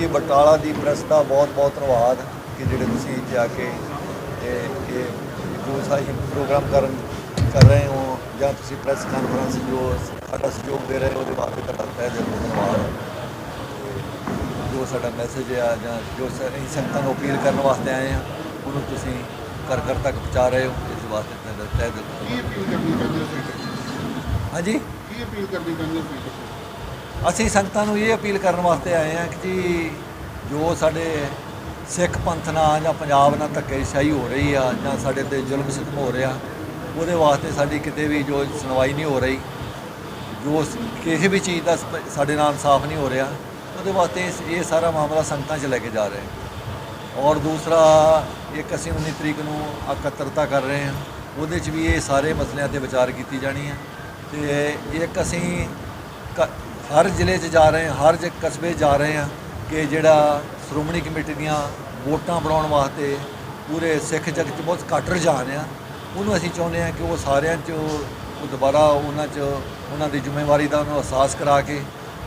ਜੀ ਬਟਾਲਾ ਦੀ ਪ੍ਰੈਸ ਦਾ ਬਹੁਤ ਬਹੁਤ ਧੰਨਵਾਦ ਕਿ ਜਿਹੜੇ ਤੁਸੀਂ ਇੱਥੇ ਆ ਕੇ ਇਹ ਇਹ ਜੋ ਸਾਡੀ ਪ੍ਰੋਗਰਾਮ ਕਰਨ ਕਰ ਰਹੇ ਹੋ ਜਾਂ ਤੁਸੀਂ ਪ੍ਰੈਸ ਕਾਨਫਰੰਸ ਜੋ ਸਾਡਾ ਸਹਿਯੋਗ ਦੇ ਰਹੇ ਹੋ ਉਹਦੇ ਵਾਸਤੇ ਤੁਹਾਡਾ ਤਹਿ ਦਿਲ ਧੰਨਵਾਦ। ਜੋ ਸਾਡਾ ਮੈਸੇਜ ਆ ਜਾਂ ਜੋ ਸ- ਅਸੀਂ ਸੰਗਤਾਂ ਨੂੰ ਅਪੀਲ ਕਰਨ ਵਾਸਤੇ ਆਏ ਆ ਉਹਨੂੰ ਤੁਸੀਂ ਘਰ ਘਰ ਤੱਕ ਪਹੁੰਚਾ ਰਹੇ ਹੋ ਇਸ ਵਾਸਤੇ ਤੁਹਾਡਾ ਤਹਿ ਦਿਲ ਕੀ ਅਪੀਲ ਕਰਨੀ ਚਾਹੁੰਦੇ ਹੋ ਤੁਸੀਂ? ਹਾਂਜੀ? ਕੀ ਅਪੀਲ ਕਰਨੀ ਚਾਹੁੰਦੇ ਹੋ ਅਸੀਂ ਸੰਗਤਾਂ ਨੂੰ ਇਹ ਅਪੀਲ ਕਰਨ ਵਾਸਤੇ ਆਏ ਹਾਂ ਕਿ ਜੀ ਜੋ ਸਾਡੇ ਸਿੱਖ ਪੰਥ ਨਾਲ ਜਾਂ ਪੰਜਾਬ ਨਾਲ ਧੱਕੇਸ਼ਾਹੀ ਹੋ ਰਹੀ ਆ ਜਾਂ ਸਾਡੇ ਤੇ ਜ਼ੁਲਮ ਸਿਤਮ ਹੋ ਰਿਹਾ, ਉਹਦੇ ਵਾਸਤੇ ਸਾਡੀ ਕਿਤੇ ਵੀ ਜੋ ਸੁਣਵਾਈ ਨਹੀਂ ਹੋ ਰਹੀ, ਜੋ ਕਿਸੇ ਵੀ ਚੀਜ਼ ਦਾ ਸ- ਸਾਡੇ ਨਾਲ ਇਨਸਾਫ ਨਹੀਂ ਹੋ ਰਿਹਾ, ਉਹਦੇ ਵਾਸਤੇ ਇਹ ਸਾਰਾ ਮਾਮਲਾ ਸੰਗਤਾਂ 'ਚ ਲੈ ਕੇ ਜਾ ਰਹੇ ਹਾਂ। ਔਰ ਦੂਸਰਾ, ਇੱਕ ਅਸੀਂ 19 ਤਰੀਕ ਨੂੰ ਇਕੱਤਰਤਾ ਕਰ ਰਹੇ ਹਾਂ, ਉਹਦੇ 'ਚ ਵੀ ਇਹ ਸਾਰੇ ਮਸਲਿਆਂ ਤੇ ਵਿਚਾਰ ਕੀਤੀ ਜਾਣੀ ਹੈ ਤੇ ਇੱਕ ਅਸੀਂ ਹਰ ਜ਼ਿਲ੍ਹੇ 'ਚ ਜਾ ਰਹੇ ਹਾਂ, ਹਰ ਜ ਕਸਬੇ 'ਚ ਜਾ ਰਹੇ ਹਾਂ ਕਿ ਜਿਹੜਾ ਸ਼੍ਰੋਮਣੀ ਕਮੇਟੀ ਦੀਆਂ ਵੋਟਾਂ ਬਣਾਉਣ ਵਾਸਤੇ ਪੂਰੇ ਸਿੱਖ ਜਗਤ 'ਚ ਬਹੁਤ ਘੱਟ ਰੁਝਾਨ ਆ। ਉਹਨੂੰ ਅਸੀਂ ਚਾਹੁੰਦੇ ਹਾਂ ਕਿ ਉਹ ਸਾਰਿਆਂ 'ਚ ਉਹ ਦੁਬਾਰਾ ਉਹਨਾਂ 'ਚ ਉਹਨਾਂ ਦੀ ਜ਼ਿੰਮੇਵਾਰੀ ਦਾ ਉਹਨੂੰ ਅਹਿਸਾਸ ਕਰਾ ਕੇ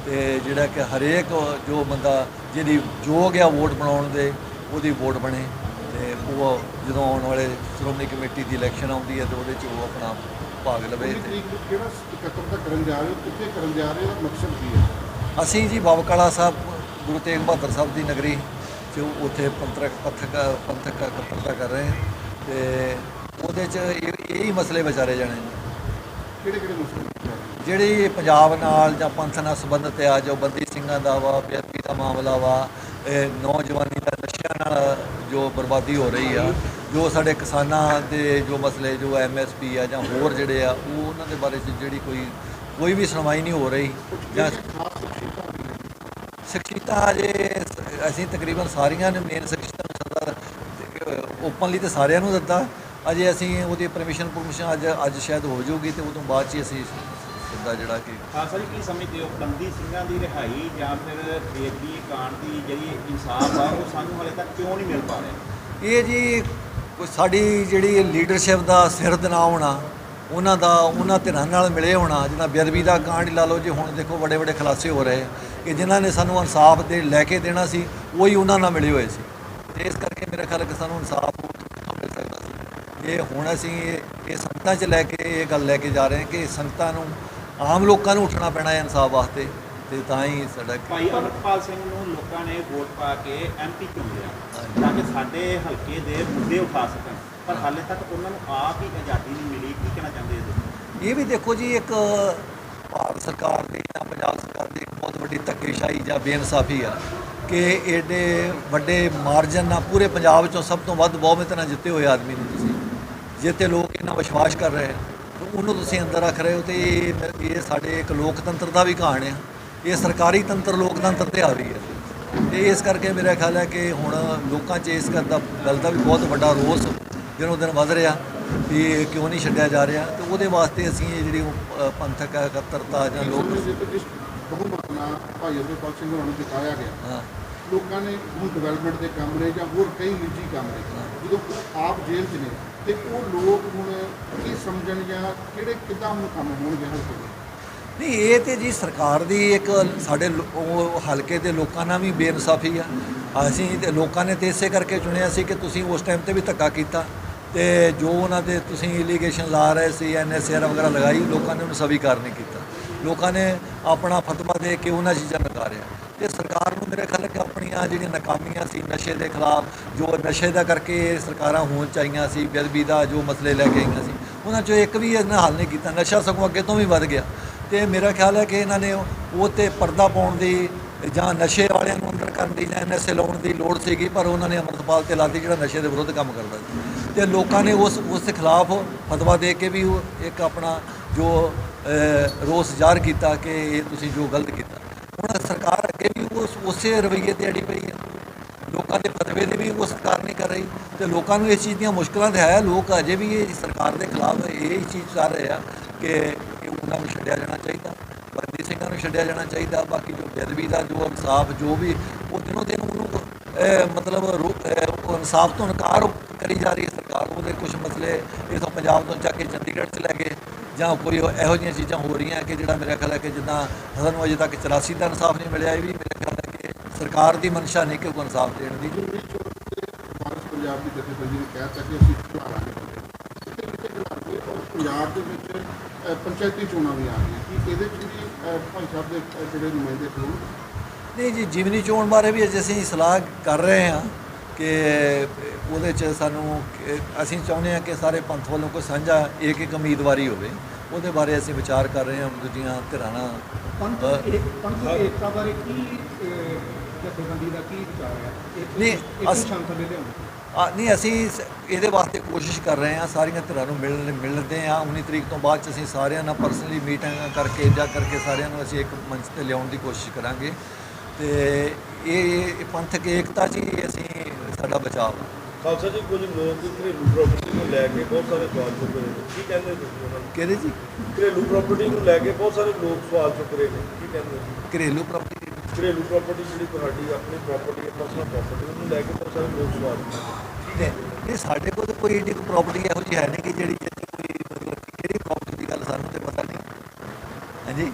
ਤੇ ਜਿਹੜਾ ਕਿ ਹਰੇਕ ਜੋ ਬੰਦਾ ਜਿਹਦੀ ਯੋਗ ਆ ਵੋਟ ਬਣਾਉਣ ਦੇ, ਉਹਦੀ ਵੋਟ ਬਣੇ ਤੇ ਉਹ ਜਦੋਂ ਆਉਣ ਵਾਲੇ ਸ਼੍ਰੋਮਣੀ ਕਮੇਟੀ ਦੀ ਇਲੈਕਸ਼ਨ ਆਉਂਦੀ ਹੈ ਤੇ ਉਹਦੇ 'ਚ ਉਹ ਆਪਣਾ ਭਾਗ ਲਵੇ 19 ਤੇ ਤਰੀਕ ਨੂੰ ਕਿਹੜਾ ਇਕੱਤਰਤਾ ਕਰਨ ਜਾ ਰਹੇ ਹੋ? ਕਿੱਥੇ ਕਰਨ ਜਾ ਰਹੇ ਹੋ? ਮਕਸਦ ਕੀ ਹੈ? ਅਸੀਂ ਜੀ ਬਾਬਕਾਲਾ ਸਾਹਿਬ ਗੁਰੂ ਤੇਗ ਬਹਾਦਰ ਸਾਹਿਬ ਦੀ ਨਗਰੀ ਚ ਉੱਥੇ ਪੰਥਕ ਪਥਕ ਪੰਥਕ ਇਕੱਤਰਤਾ ਕਰ ਰਹੇ ਹਾਂ ਤੇ ਉਹਦੇ ਚ ਇਹ ਹੀ ਮਸਲੇ ਵਿਚਾਰੇ ਜਾਣੇ ਨੇ। ਕਿਹੜੇ ਕਿਹੜੇ ਮਸਲੇ? ਜਿਹੜੀ ਪੰਜਾਬ ਨਾਲ ਜਾਂ ਪੰਥ ਨਾਲ ਸੰਬੰਧਿਤ ਆ ਜੋ ਬੰਦੀ ਸਿੰਘਾਂ ਦਾ ਵਾ ਬੇਅਦਬੀ ਦਾ ਮਾਮਲਾ ਵਾ ਇਹ ਨੌਜਵਾਨੀ ਦਾ ਨਸ਼ਿਆਂ ਨਾਲ ਜੋ ਬਰਬਾਦੀ ਹੋ ਰਹੀ ਆ ਜੋ ਸਾਡੇ ਕਿਸਾਨਾਂ ਦੇ ਜੋ ਮਸਲੇ ਜੋ ਐਮਐਸਪੀ ਆ ਜਾਂ ਹੋਰ ਜਿਹੜੇ ਆ ਉਹ ਉਹਨਾਂ ਦੇ ਬਾਰੇ 'ਚ ਜਿਹੜੀ ਕੋਈ ਕੋਈ ਵੀ ਸੁਣਵਾਈ ਨਹੀਂ ਹੋ ਰਹੀ ਜਾਂ ਜਿਹੜੀਆਂ ਖਾਸ ਸ਼ਖਸੀਅਤਾਂ ਵੀ ਨੇ, ਸ਼ਖਸੀਅਤਾਂ ਅਜੇ ਸ- ਅਸੀਂ ਤਕਰੀਬਨ ਸਾਰੀਆਂ ਨੇ ਮੇਨ ਸ਼ਖਸੀਅਤਾਂ ਨੂੰ ਸੱਦਾ ਓਪਨਲੀ ਤੇ ਸਾਰਿਆਂ ਨੂੰ ਦਿੱਤਾ। ਅਜੇ ਅਸੀਂ ਉਹਦੀ ਪਰਮਿਸ਼ਨ ਪਰਮਿਸ਼ਨ ਅੱਜ ਅੱਜ ਸ਼ਾਇਦ ਹੋ ਜਾਊਗੀ ਤੇ ਉਦੋਂ ਬਾਅਦ ਚ ਹੀ ਅਸੀਂ ਸਿੱਧਾ ਜਿਹੜਾ ਕਿ ਖਾਲਸਾ ਜੀ ਕੀ ਸਮਝਦੇ ਹੋ ਬੰਦੀ ਸਿੰਘਾਂ ਦੀ ਰਿਹਾਈ ਜਾਂ ਫਿਰ ਬੇਦੀ ਕਾਂਡ ਦੀ ਜਿਹੜੀ ਇਨਸਾਫ ਆ ਉਹ ਸਾਨੂੰ ਹਾਲੇ ਤੱਕ ਕਿਉਂ ਨਹੀਂ ਮਿਲ ਪਾ ਰਿਹਾ? ਇਹ ਜੀ ਕੋਈ ਸਾਡੀ ਜਿਹੜੀ ਲੀਡਰਸ਼ਿਪ ਦਾ ਸਿਰ ਨਾ ਹੋਣਾ, ਉਹਨਾਂ ਦਾ, ਉਹਨਾਂ ਧਿਰਾਂ ਨਾਲ ਮਿਲੇ ਹੋਣਾ, ਜਿੱਦਾਂ ਬੇਅਦਬੀ ਦਾ ਕਾਂਡ ਲਾ ਲਓ ਜੇ, ਹੁਣ ਦੇਖੋ ਵੱਡੇ ਵੱਡੇ ਖੁਲਾਸੇ ਹੋ ਰਹੇ, ਕਿ ਜਿਨ੍ਹਾਂ ਨੇ ਸਾਨੂੰ ਇਨਸਾਫ ਦੇ ਲੈ ਕੇ ਦੇਣਾ ਸੀ, ਉਹੀ ਉਹਨਾਂ ਨਾਲ ਮਿਲੇ ਹੋਏ ਸੀ। ਤੇ ਇਸ ਕਰਕੇ ਮੇਰੇ ਖਿਆਲ ਕਿ ਸਾਨੂੰ ਇਨਸਾਫ ਮਿਲ ਸਕਦਾ ਸੀ। ਇਹ ਹੁਣ ਅਸੀਂ ਇਹ ਸੰਗਤਾਂ 'ਚ ਲੈ ਕੇ, ਇਹ ਗੱਲ ਲੈ ਕੇ ਜਾ ਰਹੇ ਹਾਂ ਕਿ ਸੰਗਤਾਂ ਨੂੰ, ਆਮ ਲੋਕਾਂ ਨੂੰ ਉੱਠਣਾ ਪੈਣਾ ਹੈ ਇਨਸਾਫ ਵਾਸਤੇ। ਤੇ ਤਾਂ ਹੀ ਸਾਡਾ ਭਾਈ ਅਮਰਪਾਲ ਸਿੰਘ ਨੂੰ ਲੋਕਾਂ ਨੇ ਵੋਟ ਪਾ ਕੇ ਐਮਪੀ ਚੁਣ ਲਿਆ ਤਾਂ ਕਿ ਸਾਡੇ ਹਲਕੇ ਦੇ ਮੁੱਦੇ ਉਠਾ ਸਕਣ। ਪਰ ਹਾਲੇ ਤੱਕ ਉਹਨਾਂ ਨੂੰ ਆਪ ਹੀ ਆਜ਼ਾਦੀ ਨਹੀਂ ਮਿਲੀ ਕੀ ਕਹਿਣਾ ਚਾਹੁੰਦੇ ਹੋ ਇਹ ਵੀ ਦੇਖੋ ਜੀ ਇੱਕ ਭਾਰਤ ਸਰਕਾਰ ਦੀ ਜਾਂ ਪੰਜਾਬ ਸਰਕਾਰ ਦੀ ਬਹੁਤ ਵੱਡੀ ਧੱਕੇਸ਼ਾਹੀ ਜਾਂ ਬੇਇਨਸਾਫੀ ਆ ਕਿ ਏਡੇ ਵੱਡੇ ਮਾਰਜਨ ਨਾਲ ਪੂਰੇ ਪੰਜਾਬ ਚੋਂ ਸਭ ਤੋਂ ਵੱਧ ਬਹੁਮਤ ਨਾਲ ਜਿੱਤੇ ਹੋਏ ਆਦਮੀ ਨੂੰ ਤੁਸੀਂ। ਜਿੱਤੇ ਲੋਕ ਇਹਨਾਂ ਵਿਸ਼ਵਾਸ ਕਰ ਰਹੇ ਉਹਨੂੰ ਤੁਸੀਂ ਅੰਦਰ ਰੱਖ ਰਹੇ ਹੋ ਤੇ ਇਹ ਇਹ ਸਾਡੇ ਇੱਕ ਲੋਕਤੰਤਰ ਦਾ ਵੀ ਕਹਾਣ ਆ। ਇਹ ਸਰਕਾਰੀ ਤੰਤਰ ਲੋਕਤੰਤਰ ਤੇ ਆ ਰਹੀ ਹੈ। ਤੇ ਇਸ ਕਰਕੇ ਮੇਰਾ ਖਿਆਲ ਹੈ ਕਿ ਹੁਣ ਲੋਕਾਂ 'ਚ ਇਸ ਗੱਲ ਦਾ ਗੱਲ ਦਾ ਵੀ ਬਹੁਤ ਵੱਡਾ ਰੋਸ ਦਿਨੋਂ ਦਿਨ ਵੱਧ ਰਿਹਾ ਵੀ ਇਹ ਕਿਉਂ ਨਹੀਂ ਛੱਡਿਆ ਜਾ ਰਿਹਾ। ਤੇ ਉਹਦੇ ਵਾਸਤੇ ਅਸੀਂ ਇਹ ਜਿਹੜੀ ਉਹ, ਪੰਥਕ ਇਕੱਤਰਤਾ ਜਾਂ ਲੋਕ ਸਮਝਦੇ ਹੋ ਕਿ ਜਿਸ ਬਹੁਮਤ ਨਾਲ ਭਾਈ ਅਮਰਪਾਲ ਸਿੰਘ ਨੂੰ ਜਿਤਾਇਆ ਗਿਆ। ਹਾਂ। ਲੋਕਾਂ ਨੇ ਹੁਣ ਡਿਵੈਲਪਮੈਂਟ ਦੇ ਕੰਮ ਨੇ ਜਾਂ ਹੋਰ ਕਈ ਨਿੱਜੀ ਕੰਮ ਨੇ ਜਦੋਂ ਉਹ ਆਪ ਜੇਲ੍ਹ 'ਚ ਨੇ ਤੇ ਉਹ ਲੋਕ ਹੁਣ ਕੀ ਸਮਝਣ ਜਾਂ ਕਿਹੜੇ ਕਿੱਦਾਂ ਕੰਮ ਹੋਣਗੇ ਨਹੀਂ, ਇਹ ਤੇ ਜੀ ਸਰਕਾਰ ਦੀ ਇੱਕ ਸਾਡੇ ਲੋ- ਹਲਕੇ ਦੇ ਲੋਕਾਂ ਨਾਲ ਵੀ ਬੇਇਨਸਾਫੀ ਆ। ਅਸੀਂ ਤੇ ਲੋਕਾਂ ਨੇ ਤੇ ਇਸੇ ਕਰਕੇ ਚੁਣਿਆ ਸੀ ਕਿ ਤੁਸੀਂ ਉਸ ਟਾਈਮ ਤੇ ਵੀ ਧੱਕਾ ਕੀਤਾ ਤੇ ਜੋ ਉਹਨਾਂ ਦੇ ਤੁਸੀਂ ਇਲੀਗੇਸ਼ਨ ਲਾ ਰਹੇ ਸੀ ਐਨਐਸਆਰ ਵਗੈਰਾ ਲਗਾਈ, ਲੋਕਾਂ ਨੇ ਉਹਨੂੰ ਸਵੀਕਾਰ ਨਹੀਂ ਕੀਤਾ। ਲੋਕਾਂ ਨੇ ਆਪਣਾ ਫਤਵਾ ਦੇ ਕੇ ਉਹਨਾਂ ਚੀਜ਼ਾਂ ਨਕਾਰਿਆ। ਤੇ ਸਰਕਾਰ ਨੂੰ ਮੇਰੇ ਖਿਆਲ ਕਿ ਆਪਣੀਆਂ ਜਿਹੜੀਆਂ ਨਾਕਾਮੀਆਂ ਸੀ ਨਸ਼ੇ ਦੇ ਖਿਲਾਫ, ਜੋ ਨਸ਼ੇ ਦਾ ਕਰਕੇ ਸਰਕਾਰਾਂ ਹੋਣ ਚਾਹੀਆਂ ਸੀ, ਬੇਅਦਬੀ ਦਾ ਜੋ ਮਸਲੇ ਲੈ ਕੇ ਆਈਆਂ ਸੀ, ਉਹਨਾਂ ਚੋਂ ਇੱਕ ਵੀ ਇਹਨਾਂ ਹੱਲ ਨਹੀਂ ਕੀਤਾ। ਨਸ਼ਾ ਸਗੋਂ ਅੱਗੇ ਤੋਂ ਵੀ ਵੱਧ ਗਿਆ। ਤੇ ਮੇਰਾ ਖਿਆਲ ਹੈ ਕਿ ਇਹਨਾਂ ਨੇ ਉਹ ਤੇ ਪਰਦਾ ਪਾਉਣ ਦੀ ਜਾਂ ਨਸ਼ੇ ਵਾਲਿਆਂ ਨੂੰ ਅੰਦਰ ਕਰਨ ਦੀ ਜਾਂ ਐਨਐਸਏ ਲਾਉਣ ਦੀ ਲੋੜ ਸੀਗੀ, ਪਰ ਉਹਨਾਂ ਨੇ ਅਮਰਤਪਾਲ ਤੇ ਲਾਤੀ ਜਿਹੜਾ ਨਸ਼ੇ ਦੇ ਵਿਰੁੱਧ ਕੰਮ ਕਰਦਾ ਸੀ। ਤੇ ਲੋਕਾਂ ਨੇ ਉਸ ਉਸ ਦੇ ਖਿਲਾਫ ਫਤਵਾ ਦੇ ਕੇ ਵੀ ਉਹ ਇੱਕ ਆਪਣਾ ਜੋ ਰੋਸ ਜ਼ਾਹਰ ਕੀਤਾ ਕਿ ਇਹ ਤੁਸੀਂ ਜੋ ਗਲਤ ਕੀਤਾ। ਹੁਣ ਸਰਕਾਰ ਅੱਗੇ ਵੀ ਉਸ, ਉਸੇ ਰਵੱਈਏ ਤੇ ਅੜੀ ਪਈ ਹੈ। ਲੋਕਾਂ ਦੇ ਫਤਵੇ ਦੀ ਵੀ ਉਹ ਸਰਕਾਰ ਨਹੀਂ ਕਰ ਰਹੀ। ਤੇ ਲੋਕਾਂ ਨੂੰ ਇਸ ਚੀਜ਼ ਦੀਆਂ ਮੁਸ਼ਕਲਾਂ ਤੇ ਹੈ ਲੋਕ ਅਜੇ ਵੀ ਇਹ ਸਰਕਾਰ ਦੇ ਖਿਲਾਫ ਇਹ ਚੀਜ਼ ਕਰ ਰਹੇ ਆ ਕਿ ਇਹ ਨੂੰ ਛੱਡਿਆ ਜਾਣਾ ਚਾਹੀਦਾ ਬੰਦੀ ਸਿੰਘਾਂ ਨੂੰ ਛੱਡਿਆ ਜਾਣਾ ਚਾਹੀਦਾ, ਬਾਕੀ ਜੋ ਬੇਅਦਬੀ ਦਾ, ਜੋ ਇਨਸਾਫ, ਜੋ ਵੀ, ਉਹ ਦਿਨੋਂ ਦਿਨ ਉਹਨੂੰ ਮਤਲਬ ਇਨਸਾਫ ਤੋਂ ਇਨਕਾਰ ਕਰੀ ਜਾ ਰਹੀ ਹੈ ਸਰਕਾਰ ਉਹਦੇ ਕੁਝ ਮਸਲੇ ਇਥੋਂ ਪੰਜਾਬ ਤੋਂ ਚੱਕ ਕੇ ਚੰਡੀਗੜ੍ਹ 'ਚ ਲੈ ਗਏ ਜਾਂ ਕੋਈ ਇਹੋ ਜਿਹੀਆਂ ਚੀਜ਼ਾਂ ਹੋ ਰਹੀਆਂ ਕਿ ਜਿਹੜਾ ਮੇਰਾ ਖਿਆਲ ਹੈ ਕਿ ਜਿੱਦਾਂ ਸਾਨੂੰ ਅਜੇ ਤੱਕ 84 ਦਾ ਇਨਸਾਫ ਨਹੀਂ ਮਿਲਿਆ, ਇਹ ਵੀ ਮੇਰੇ ਖਿਆਲ ਹੈ ਕਿ ਸਰਕਾਰ ਦੀ ਮਨਸ਼ਾ ਨਹੀਂ ਕਿ ਉਹ ਇਨਸਾਫ ਦੇਣ ਦੀ। ਪੰਜਾਬ ਦੀ ਜਥੇਬੰਦੀ ਨੇ ਕਹਿ ਕਿ ਅਸੀਂ ਪੰਜਾਬ ਦੇ ਵਿੱਚ ਪੰਚਾਇਤੀ ਚੋਣਾਂ ਵੀ ਆ ਗਈਆਂ ਕਿ ਇਹਦੇ 'ਚ ਵੀ ਅ, ਭਾਈ ਸਾਹਿਬ ਦੇ ਅ, ਜਿਹੜੇ ਨੁਮਾਇੰਦੇ ਹੋਣ ਨਹੀਂ ਜੀ ਜਿਮਨੀ ਚੋਣ ਬਾਰੇ ਵੀ ਅੱਜ ਅਸੀਂ ਸਲਾਹ ਕਰ ਰਹੇ ਹਾਂ ਕਿ ਉਹਦੇ 'ਚ ਸਾਨੂੰ ਕਿ- ਅਸੀਂ ਚਾਹੁੰਦੇ ਹਾਂ ਕਿ ਸਾਰੇ ਪੰਥ ਵੱਲੋਂ ਕੋਈ ਸਾਂਝਾ ਇੱਕ ਇੱਕ ਉਮੀਦਵਾਰੀ ਹੋਵੇ। ਉਹਦੇ ਬਾਰੇ ਅਸੀਂ ਵਿਚਾਰ ਕਰ ਰਹੇ ਹਾਂ ਦੂਜੀਆਂ ਧਿਰਾਂ ਨਾਲ ਪੰਥ ਅ, ਇੱਕ ਪੰਥ ਏਕਤਾ ਬਾਰੇ ਕੀ ਜਥੇਬੰਦੀ ਦਾ ਕੀ ਵਿਚਾਰ ਹੈ? ਇੱਕ ਨਹੀਂ, ਅਸ- ਸ਼ਾਂਤ ਦੇ ਲਿਆਉਣ ਆ ਨਹੀਂ ਅਸੀਂ ਸ- ਇਹਦੇ ਵਾਸਤੇ ਕੋਸ਼ਿਸ਼ ਕਰ ਰਹੇ ਹਾਂ ਸਾਰੀਆਂ ਧਿਰਾਂ ਨੂੰ ਮਿਲਣ ਮਿਲਦੇ ਹਾਂ। 19 ਤਰੀਕ ਤੋਂ ਬਾਅਦ ਚ ਅਸੀਂ ਸਾਰਿਆਂ ਨਾਲ ਪਰਸਨਲੀ ਮੀਟਿੰਗ ਕਰਕੇ ਜਾ ਕਰਕੇ ਸਾਰਿਆਂ ਨੂੰ ਅਸੀਂ ਇੱਕ ਮੰਚ ਤੇ ਲਿਆਉਣ ਦੀ ਕੋਸ਼ਿਸ਼ ਕਰਾਂਗੇ। ਤੇ ਇਹ ਇਹ ਪੰਥਕ ਏਕਤਾ ਜੀ ਅਸੀਂ ਸਾਡਾ ਬਚਾਅ। ਖਾਲਸਾ ਜੀ ਕੁਝ ਲੋਕ ਘਰੇਲੂ ਪ੍ਰਾਪਰਟੀ ਨੂੰ ਲੈ ਕੇ ਬਹੁਤ ਸਾਰੇ ਸਵਾਲ ਚੁੱਕ ਰਹੇ ਨੇ। ਕੀ ਕਹਿੰਦੇ ਤੁਸੀਂ ਉਹਨਾਂ ਨੂੰ? ਕਿਹਦੇ ਜੀ? ਘਰੇਲੂ ਪ੍ਰਾਪਰਟੀ ਨੂੰ ਲੈ ਕੇ ਬਹੁਤ ਸਾਰੇ ਲੋਕ ਸਵਾਲ ਚੁੱਕ ਰਹੇ ਨੇ। ਕੀ ਕਹਿੰਦੇ ਹੋ? ਘਰੇਲੂ ਪ੍ਰਾਪਰਟੀ ਘਰੇਲੂ ਪ੍ਰਾਪਰਟੀ ਜਿਹੜੀ ਤੁਹਾਡੀ ਆਪਣੀ ਪ੍ਰਾਪਰਟੀ ਹੈ ਪਰਸਨਲ ਪ੍ਰਾਪਰਟੀ ਉਹਨੂੰ ਲੈ ਕੇ ਬਹੁਤ ਸਾਰੇ ਲੋਕ ਸਵਾਲ ਰਹੇ ਨੇ। ਇਹ ਸਾਡੇ ਕੋਲ ਤਾਂ ਕੋਈ ਏਡੀ ਪ੍ਰਾਪਰਟੀ ਇਹੋ ਜਿਹੀ ਹੈ ਨਹੀਂ ਕਿ ਜਿਹੜੀ ਜਿੱਥੇ ਕੋਈ ਮਤਲਬ ਕਿਹੜੀ ਪ੍ਰਾਪਰਟੀ ਦੀ ਗੱਲ ਸਾਨੂੰ ਤੇ ਪਤਾ ਨਹੀਂ। ਹਾਂਜੀ?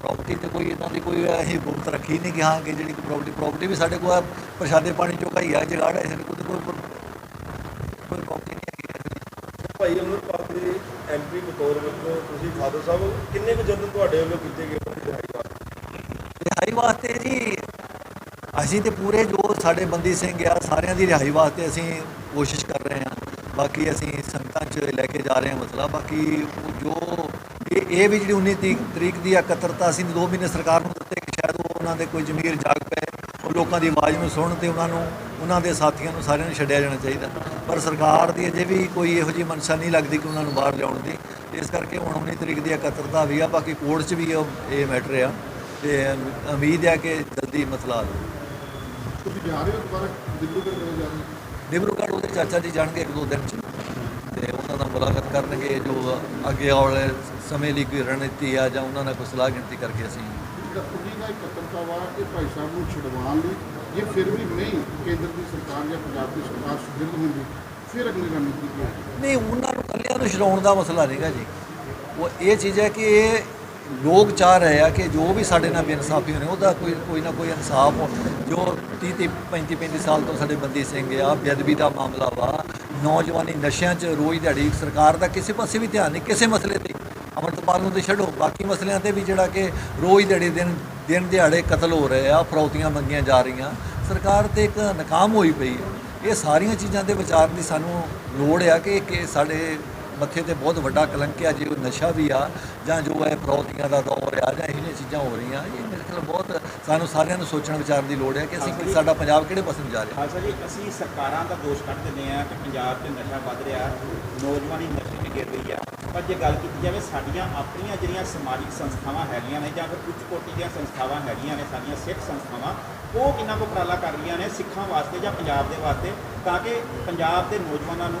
ਪ੍ਰਾਪਰਟੀ ਤੇ ਕੋਈ ਇਦਾਂ ਦੀ ਕੋਈ ਅਸੀਂ ਗੁਪਤ ਰੱਖੀ ਨਹੀਂ ਕਿ ਹਾਂ ਕਿ ਜਿਹੜੀ ਪ੍ਰਾਪਰਟੀ ਪ੍ਰਾਪਰਟੀ ਵੀ ਸਾਡੇ ਕੋਲ ਪ੍ਰਸ਼ਾਦੇ ਪਾਣੀ ਚੋਂ ਹੀ ਆ ਜਗਾੜ ਹੈ ਸਾਡੇ ਕੋਲ ਕੋਈ ਕੋਈ ਪ੍ਰਾਪਰਟੀ ਨਹੀਂ ਹੈਗੀ। ਭਾਈ ਅਮਰਪਾਲ ਐਮਪੀ ਬਤੌਰ ਵਿੱਚ ਤੁਸੀਂ ਫਾਦਰ ਸਾਹਿਬ ਕਿੰਨੇ ਕੁ ਯਤਨ ਤੁਹਾਡੇ ਵੱਲੋਂ ਕੀਤੇ ਗਏ? ਵਾਸਤੇ ਜੀ। ਅਸੀਂ ਤੇ ਪੂਰੇ ਜੋ ਸਾਡੇ ਬੰਦੀ ਸਿੰਘ ਆ, ਸਾਰਿਆਂ ਦੀ ਰਿਹਾਈ ਵਾਸਤੇ ਅਸੀਂ ਕੋਸ਼ਿਸ਼ ਕਰ ਰਹੇ ਹਾਂ। ਬਾਕੀ ਅਸੀਂ ਸੰਗਤਾਂ 'ਚ ਲੈ ਕੇ ਜਾ ਰਹੇ ਹਾਂ ਮਸਲਾ। ਬਾਕੀ ਜੋ ਇਹ ਵੀ ਜਿਹੜੀ 19 ਤਰੀਕ ਤਰੀਕ ਦੀ ਇਕੱਤਰਤਾ ਅਸੀਂ 2 ਮਹੀਨੇ ਸਰਕਾਰ ਨੂੰ ਦਿੱਤੇ ਕਿ ਸ਼ਾਇਦ ਉਹ ਉਹਨਾਂ ਦੇ ਕੋਈ ਜ਼ਮੀਰ ਜਾਗ ਪਏ, ਉਹ ਲੋਕਾਂ ਦੀ ਆਵਾਜ਼ ਨੂੰ ਸੁਣਨ ਤੇ ਉਹਨਾਂ ਨੂੰ, ਉਹਨਾਂ ਦੇ ਸਾਥੀਆਂ ਨੂੰ ਸਾਰਿਆਂ ਨੂੰ ਛੱਡਿਆ ਜਾਣਾ ਚਾਹੀਦਾ। ਪਰ ਸਰਕਾਰ ਦੀ ਅਜੇ ਵੀ ਕੋਈ ਇਹੋ ਜਿਹੀ ਮਨਸ਼ਾ ਨਹੀਂ ਲੱਗਦੀ ਕਿ ਉਹਨਾਂ ਨੂੰ ਬਾਹਰ ਲਿਆਉਣ ਦੀ। ਇਸ ਕਰਕੇ ਹੁਣ 19 ਤਰੀਕ ਦੀ ਇਕੱਤਰਤਾ ਵੀ ਆ, ਬਾਕੀ ਕੋਰਟ 'ਚ ਵੀ ਇਹ ਮੈਟਰ ਆ। ਤੇ ਉਮੀਦ ਹੈ ਕਿ ਜਲਦੀ ਮਸਲਾ ਹੱਲ ਹੋਵੇ ਤੁਸੀਂ ਜਾ ਰਹੇ ਹੋ ਦੁਬਾਰਾ ਦਿੱਲੀ ਤੋਂ ਕਦੋਂ ਜਾ ਰਹੇ ਹੋ ਡਿਬਰੂਗੜ੍ਹ ਉਹਦੇ ਚਾਚਾ ਜੀ ਜਾਣਗੇ ਇੱਕ ਦੋ ਦਿਨ ਚ। ਤੇ ਉਹਨਾਂ ਨਾਲ ਮੁਲਾਕਾਤ ਕਰਨਗੇ ਜੋ ਅੱਗੇ ਆਉਣ ਵਾਲੇ ਸਮੇਂ ਲਈ ਕੋਈ ਰਣਨੀਤੀ ਆ ਜਾਂ ਉਹਨਾਂ ਨਾਲ ਕੋਈ ਸਲਾਹ ਗਿਣਤੀ ਕਰਕੇ ਅਸੀਂ ਜਿਹੜਾ ਉੱਨੀ ਦਾ ਇਕੱਤਰਤਾ ਵਾ ਇਹ ਭਾਈ ਸਾਹਿਬ ਨੂੰ ਛਡਵਾਉਣ ਲਈ ਜੇ ਫਿਰ ਵੀ ਨਹੀਂ ਕੇਂਦਰ ਦੀ ਸਰਕਾਰ ਜਾਂ ਪੰਜਾਬ ਦੀ ਸਰਕਾਰ ਸੁਦ੍ਰਿੜ ਹੁੰਦੀ ਫਿਰ ਅਗਲੀ ਰਣਨੀਤੀ ਕੀ ਨਹੀਂ ਉਹਨਾਂ ਨੂੰ ਕੱਲਿਆਂ ਨੂੰ ਛਡਾਉਣ ਦਾ ਮਸਲਾ ਨਹੀਂਗਾ ਜੀ। ਉਹ ਇਹ ਚੀਜ਼ ਹੈ ਕਿ ਇਹ ਲੋਕ ਚਾਹ ਰਹੇ ਆ ਕਿ ਜੋ ਵੀ ਸਾਡੇ ਨਾਲ ਬੇਇਨਸਾਫੀ ਹੋਣੇ, ਉਹਦਾ ਕੋਈ ਕੋਈ ਨਾ ਕੋਈ ਇਨਸਾਫ ਹੋ ਜੋ 30 30 35 35 ਸਾਲ ਤੋਂ ਸਾਡੇ ਬੰਦੀ ਸਿੰਘ ਆ, ਬੇਅਦਬੀ ਦਾ ਮਾਮਲਾ ਵਾ, ਨੌਜਵਾਨੀ ਨਸ਼ਿਆਂ 'ਚ ਰੋਜ਼ ਦਿਹਾੜੀ, ਸਰਕਾਰ ਦਾ ਕਿਸੇ ਪਾਸੇ ਵੀ ਧਿਆਨ ਨਹੀਂ, ਕਿਸੇ ਮਸਲੇ ਤੇ। ਅਮਰਤਪਾਲ ਨੂੰ ਤੇ ਛੱਡੋ, ਬਾਕੀ ਮਸਲਿਆਂ ਤੇ ਵੀ ਜਿਹੜਾ ਕਿ ਰੋਜ਼ ਦਿਹਾੜੀ ਦਿਨ ਦਿਨ ਦਿਹਾੜੇ ਕਤਲ ਹੋ ਰਹੇ ਆ, ਫਰੌਤੀਆਂ ਮੰਗੀਆਂ ਜਾ ਰਹੀਆਂ, ਸਰਕਾਰ ਤੇ ਇੱਕ ਨਾਕਾਮ ਹੋਈ ਪਈ ਹੈ ਇਹ ਸਾਰੀਆਂ ਚੀਜ਼ਾਂ ਦੇ ਵਿਚਾਰ ਦੀ ਸਾਨੂੰ ਲੋੜ ਆ ਕਿ ਕਿ ਸਾਡੇ ਮੱਥੇ ਤੇ ਬਹੁਤ ਵੱਡਾ ਕਲੰਕ ਆ ਜੇ ਉਹ ਨਸ਼ਾ ਵੀ ਆ ਜਾਂ ਜੋ ਹੈ ਫਰੌਤੀਆਂ ਦਾ ਦੌਰ ਆ ਜਾਂ ਇਹੋ ਜਿਹੀਆਂ ਚੀਜ਼ਾਂ ਹੋ ਰਹੀਆਂ ਇਹ ਮੇਰੇ ਖਿਆਲ ਬਹੁਤ ਸਾਨੂੰ ਸਾਰਿਆਂ ਨੂੰ ਸੋਚਣ ਵਿਚਾਰਨ ਦੀ ਲੋੜ ਹੈ ਕਿ ਅਸੀਂ ਸਾਡਾ ਪੰਜਾਬ ਕਿਹੜੇ ਪਾਸੇ ਨੂੰ ਜਾ ਰਿਹਾ। ਖਾਲਸਾ ਜੀ ਅਸੀਂ ਸਰਕਾਰਾਂ ਦਾ ਦੋਸ਼ ਕੱਢ ਦਿੰਦੇ ਆ ਕਿ ਪੰਜਾਬ 'ਚ ਨਸ਼ਾ ਵੱਧ ਰਿਹਾ ਨੌਜਵਾਨੀ ਨਸ਼ੇ 'ਚ ਗਿਰ ਰਹੀ ਆ। ਪਰ ਜੇ ਗੱਲ ਕੀਤੀ ਜਾਵੇ ਸਾਡੀਆਂ ਆਪਣੀਆਂ ਜਿਹੜੀਆਂ ਸਮਾਜਿਕ ਸੰਸਥਾਵਾਂ ਹੈਗੀਆਂ ਨੇ ਜਾਂ ਫਿਰ ਉੱਚ ਕੋਟੀ ਦੀਆਂ ਸੰਸਥਾਵਾਂ ਹੈਗੀਆਂ ਨੇ ਸਾਡੀਆਂ ਸਿੱਖ ਸੰਸਥਾਵਾਂ ਉਹ ਕਿੰਨਾ ਕੁ ਉਪਰਾਲਾ ਕਰ ਰਹੀਆਂ ਨੇ ਸਿੱਖਾਂ ਵਾਸਤੇ ਜਾਂ ਪੰਜਾਬ ਦੇ ਵਾਸਤੇ ਤਾਂ ਕਿ ਪੰਜਾਬ ਦੇ ਨੌਜਵਾਨਾਂ ਨੂੰ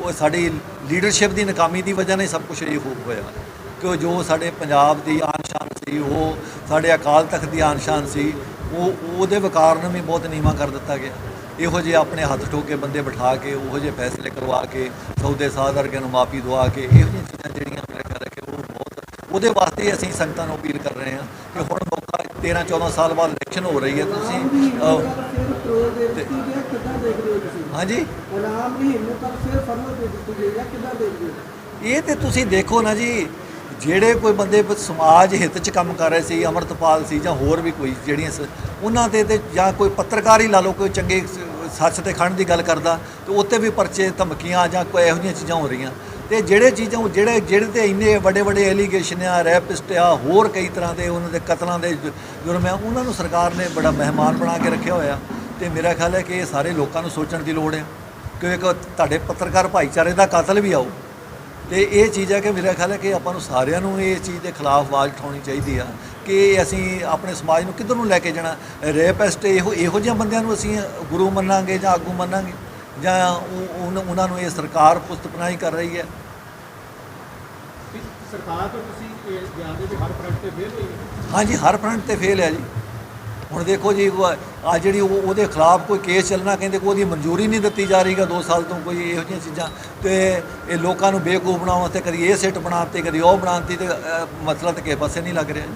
ਉਹ ਸਾਡੀ ਲੀਡਰਸ਼ਿਪ ਦੀ ਨਾਕਾਮੀ ਦੀ ਵਜ੍ਹਾ ਨਾਲ ਸਭ ਕੁਝ ਇਹ ਹੋ ਹੋਇਆ। ਕਿ ਜੋ ਸਾਡੇ ਪੰਜਾਬ ਦੀ ਆਨ ਸ਼ਾਨ ਸੀ, ਉਹ ਸਾਡੇ ਅਕਾਲ ਤਖਤ ਦੀ ਆਨ ਸ਼ਾਨ ਸੀ, ਉਹ, ਉਹਦੇ ਵਕਾਰ ਨੂੰ ਵੀ ਬਹੁਤ ਨੀਵਾਂ ਕਰ ਦਿੱਤਾ ਗਿਆ। ਇਹੋ ਜਿਹੇ ਆਪਣੇ ਹੱਥ ਠੋਕੇ ਬੰਦੇ ਬਿਠਾ ਕੇ, ਉਹੋ ਜਿਹੇ ਫੈਸਲੇ ਕਰਵਾ ਕੇ, ਸੌਦੇ ਸਾਧ ਵਰਗੇ ਨੂੰ ਮਾਫੀ ਦਵਾ ਕੇ, ਇਹੋ ਜਿਹੀਆਂ ਚੀਜ਼ਾਂ ਜਿਹੜੀਆਂ ਮੇਰੇ ਖਿਆਲ ਹੈ ਕਿ ਉਹ ਬਹੁਤ ਉਹਦੇ ਵਾਸਤੇ ਅਸੀਂ ਸੰਗਤਾਂ ਨੂੰ ਅਪੀਲ ਕਰ ਰਹੇ ਹਾਂ ਕਿ ਹੁਣ 13 14 ਸਾਲ ਬਾਅਦ ਇਲੈਕਸ਼ਨ ਹੋ ਰਹੀ ਹੈ, ਤੁਸੀਂ ਹਾਂਜੀ ਇਨਾਮ ਦੀ ਹਿੰਮਤ ਤੱਕ ਫਿਰ ਦੇ ਦਿੱਤੀ ਗਈ ਹੈ ਕਿੱਦਾਂ ਦੇਖਦੇ ਇਹ ਤੇ ਤੁਸੀਂ ਦੇਖੋ ਨਾ ਜੀ, ਜਿਹੜੇ ਕੋਈ ਬੰਦੇ ਸਮਾਜ ਹਿੱਤ 'ਚ ਕੰਮ ਕਰ ਰਹੇ ਸੀ, ਅਮਰਤਪਾਲ ਸੀ ਜਾਂ ਹੋਰ ਵੀ ਕੋਈ ਜਿਹੜੀਆਂ ਉਹਨਾਂ ਦੇ ਤੇ ਜਾਂ ਕੋਈ ਪੱਤਰਕਾਰ ਹੀ ਲਾ ਲਓ, ਕੋਈ ਚੰਗੇ ਸੱਚ ਤੇ ਖੜਨ ਦੀ ਗੱਲ ਕਰਦਾ, ਤੇ ਉੱਤੇ ਵੀ ਪਰਚੇ ਧਮਕੀਆਂ ਜਾਂ ਕੋਈ ਇਹੋ ਜਿਹੀਆਂ ਚੀਜ਼ਾਂ ਹੋ ਰਹੀਆਂ। ਤੇ ਜਿਹੜੇ ਚੀਜ਼ਾਂ ਉਹ ਜਿਹੜੇ ਜਿਹੜੇ ਤੇ ਇੰਨੇ ਵੱਡੇ ਵੱਡੇ ਐਲੀਗੇਸ਼ਨ ਆ ਰੈਪਿਸਟ ਆ, ਹੋਰ ਕਈ ਤਰ੍ਹਾਂ ਦੇ ਉਹਨਾਂ ਦੇ ਕਤਲਾਂ ਦੇ ਜੁਰਮ ਆ, ਉਹਨਾਂ ਨੂੰ ਸਰਕਾਰ ਨੇ ਬੜਾ ਮਹਿਮਾਨ ਬਣਾ ਕੇ ਰੱਖਿਆ ਹੋਇਆ। ਤੇ ਮੇਰਾ ਖਿਆਲ ਹੈ ਕਿ ਇਹ ਸਾਰੇ ਲੋਕਾਂ ਨੂੰ ਸੋਚਣ ਦੀ ਲੋੜ ਹੈ ਕਿ ਇੱਕ ਤੁਹਾਡੇ ਪੱਤਰਕਾਰ ਭਾਈਚਾਰੇ ਦਾ ਕਾਤਲ ਵੀ ਆਓ ਤੇ ਇਹ ਚੀਜ਼ ਹੈ ਕਿ ਮੇਰਾ ਖਿਆਲ ਹੈ ਕਿ ਆਪਾਂ ਨੂੰ ਸਾਰਿਆਂ ਨੂੰ ਇਹ ਚੀਜ਼ ਦੇ ਖਿਲਾਫ ਆਵਾਜ਼ ਉਠਾਉਣੀ ਚਾਹੀਦੀ ਆ ਕਿ ਅਸੀਂ ਆਪਣੇ ਸਮਾਜ ਨੂੰ ਕਿੱਧਰ ਨੂੰ ਲੈ ਕੇ ਜਾਣਾ। ਰੇਪਿਸਟ ਇਹੋ ਇਹੋ ਜਿਹੇ ਬੰਦਿਆਂ ਨੂੰ ਅਸੀਂ ਗੁਰੂ ਮੰਨਾਂਗੇ ਜਾਂ ਆਗੂ ਮੰਨਾਂਗੇ। ਜਾਂ ਉਹਨਾਂ ਨੂੰ ਇਹ ਸਰਕਾਰ ਪੁਸਤਪਨਾਹੀ ਕਰ ਰਹੀ ਹੈ? ਸਰਕਾਰ ਤੋਂ ਤੁਸੀਂ ਇਹ ਜਾਣਦੇ ਵੀ ਹਰ ਫਰੰਟ ਤੇ ਫੇਲ ਹੋਈ ਹੈ। ਹਾਂਜੀ ਹਰ ਫਰੰਟ ਤੇ ਫੇਲ ਹੈ ਜੀ। ਹੁਣ ਦੇਖੋ ਜੀ ਆ ਜਿਹੜੀ ਉਹ ਉਹਦੇ ਖਿਲਾਫ ਕੋਈ ਕੇਸ ਚੱਲਣਾ ਕਹਿੰਦੇ ਕੋਈ ਉਹਦੀ ਮਨਜ਼ੂਰੀ ਨਹੀਂ ਦਿੱਤੀ ਜਾ ਰਹੀਗਾ 2 ਸਾਲ ਤੋਂ ਕੋਈ ਇਹੋ ਜਿਹੀਆਂ ਚੀਜ਼ਾਂ। ਤੇ ਇਹ ਲੋਕਾਂ ਨੂੰ ਬੇਵਕੂਫ ਬਣਾਉਣ ਵਾਸਤੇ ਕਦੀ ਇਹ ਸਿੱਟ ਬਣਾਤੇ ਕਦੀ ਉਹ ਬਣਾਤੀ ਤੇ ਮਸਲਾ ਤਾਂ ਕਿਸੇ ਪਾਸੇ ਨਹੀਂ ਲੱਗ ਰਿਹਾ ਜੀ।